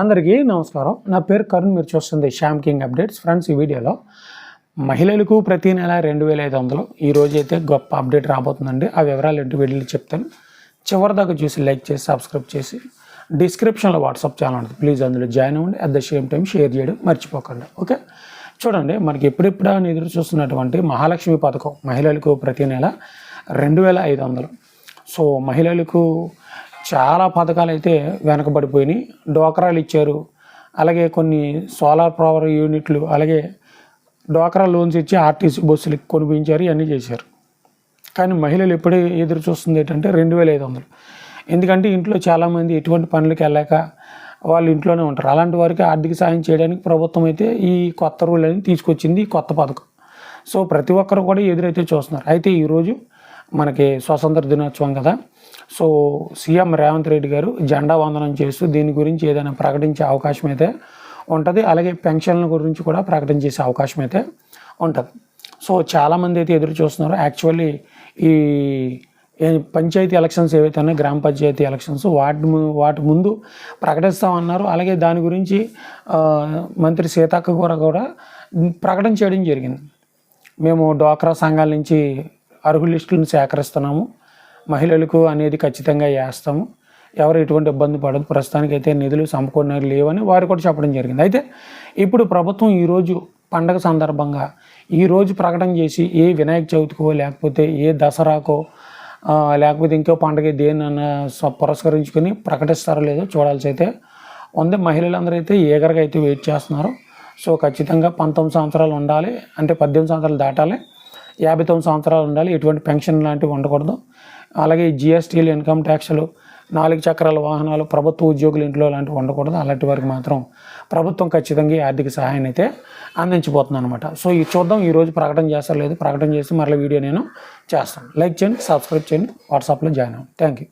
అందరికీ నమస్కారం. నా పేరు కరుణ్ మీరు చూస్తుంది శ్యామ్ కింగ్ అప్డేట్స్. ఫ్రెండ్స్ ఈ వీడియోలో మహిళలకు ప్రతి నెల రెండు వేల ఐదు వందలు. ఈరోజు అయితే గొప్ప అప్డేట్ రాబోతుందండి. ఆ వివరాలు ఇంటి వీడియోలు చెప్తాను. చివరి దాకా చూసి లైక్ చేసి సబ్స్క్రైబ్ చేసి డిస్క్రిప్షన్లో వాట్సాప్ ఛానల్ ఉంటుంది. ప్లీజ్ అందులో జాయిన్ అవ్వండి. At the same time share చేయడం మర్చిపోకండి. ఓకే చూడండి మనకి ఎప్పుడెప్పుడు అని ఎదురు చూస్తున్నటువంటి మహాలక్ష్మి పథకం మహిళలకు ప్రతి నెల రెండు వేల ఐదు వందలు. సో మహిళలకు చాలా పథకాలు అయితే వెనకబడిపోయినాయి. డోకరాలు ఇచ్చారు. అలాగే కొన్ని సోలార్ పవర్ యూనిట్లు అలాగే డోకరా లోన్స్ ఇచ్చి ఆర్టీసీ బస్సులు కొనిపించారు ఇవన్నీ చేశారు. కానీ మహిళలు ఎప్పుడు ఎదురు చూస్తుంది ఏంటంటే రెండు వేల ఐదు వందలు. ఎందుకంటే ఇంట్లో చాలామంది ఎటువంటి పనులకు వెళ్ళాక వాళ్ళు ఇంట్లోనే ఉంటారు. అలాంటి వారికి ఆర్థిక సాయం చేయడానికి ప్రభుత్వం అయితే ఈ కొత్త రూల్ అని తీసుకొచ్చింది ఈ కొత్త పథకం. సో ప్రతి ఒక్కరు కూడా ఎదురైతే చూస్తున్నారు. అయితే ఈరోజు మనకి స్వతంత్ర దినోత్సవం కదా. సో సీఎం రేవంత్ రెడ్డి గారు జెండా వందనం చేస్తూ దీని గురించి ఏదైనా ప్రకటించే అవకాశం అయితే ఉంటుంది. అలాగే పెన్షన్ల గురించి కూడా ప్రకటన చేసే అవకాశం అయితే ఉంటుంది. సో చాలామంది అయితే ఎదురు చూస్తున్నారు. యాక్చువల్లీ ఈ పంచాయతీ ఎలక్షన్స్ ఏవైతే ఉన్నాయో గ్రామ పంచాయతీ ఎలక్షన్స్ వాటి వాటి ముందు ప్రకటిస్తామన్నారు. అలాగే దాని గురించి మంత్రి సీతక్క కూడా కూడా ప్రకటన చేయడం జరిగింది. మేము డ్వాక్రా సంఘాల నుంచి అర్హుల లిస్టులను సేకరిస్తున్నాము. మహిళలకు అనేది ఖచ్చితంగా వేస్తాము. ఎవరు ఎటువంటి ఇబ్బంది పడదు. ప్రస్తుతానికి అయితే నిధులు సమకూడినవి లేవని వారు కూడా చెప్పడం జరిగింది. అయితే ఇప్పుడు ప్రభుత్వం ఈరోజు పండగ సందర్భంగా ఈరోజు ప్రకటన చేసి ఏ వినాయక చవితికో లేకపోతే ఏ దసరాకో లేకపోతే ఇంకో పండగ దేనన్నా పురస్కరించుకొని ప్రకటిస్తారో లేదో చూడాల్సి అయితే ఉంది. మహిళలందరూ అయితే ఏగరగా అయితే వెయిట్ చేస్తున్నారు. సో ఖచ్చితంగా పంతొమ్మిది సంవత్సరాలు ఉండాలి. అంటే పద్దెనిమిది సంవత్సరాలు దాటాలి. యాభై తొమ్మిది సంవత్సరాలు ఉండాలి. ఎటువంటి పెన్షన్ లాంటివి ఉండకూడదు. అలాగే జిఎస్టీలు ఇన్కమ్ ట్యాక్స్లు నాలుగు చక్రాల వాహనాలు ప్రభుత్వ ఉద్యోగులు ఇంట్లో లాంటివి ఉండకూడదు. అలాంటి వారికి మాత్రం ప్రభుత్వం ఖచ్చితంగా ఈ ఆర్థిక సహాయాన్ని అయితే అందించబోతుంది అనమాట సో ఇది చూద్దాం. ఈరోజు ప్రకటన చేస్తారు లేదు ప్రకటన చేసి మరల వీడియో నేను చేస్తాను. లైక్ చేయండి సబ్స్క్రైబ్ చేయండి వాట్సాప్లో జాయిన్ అవ్వండి. Thank you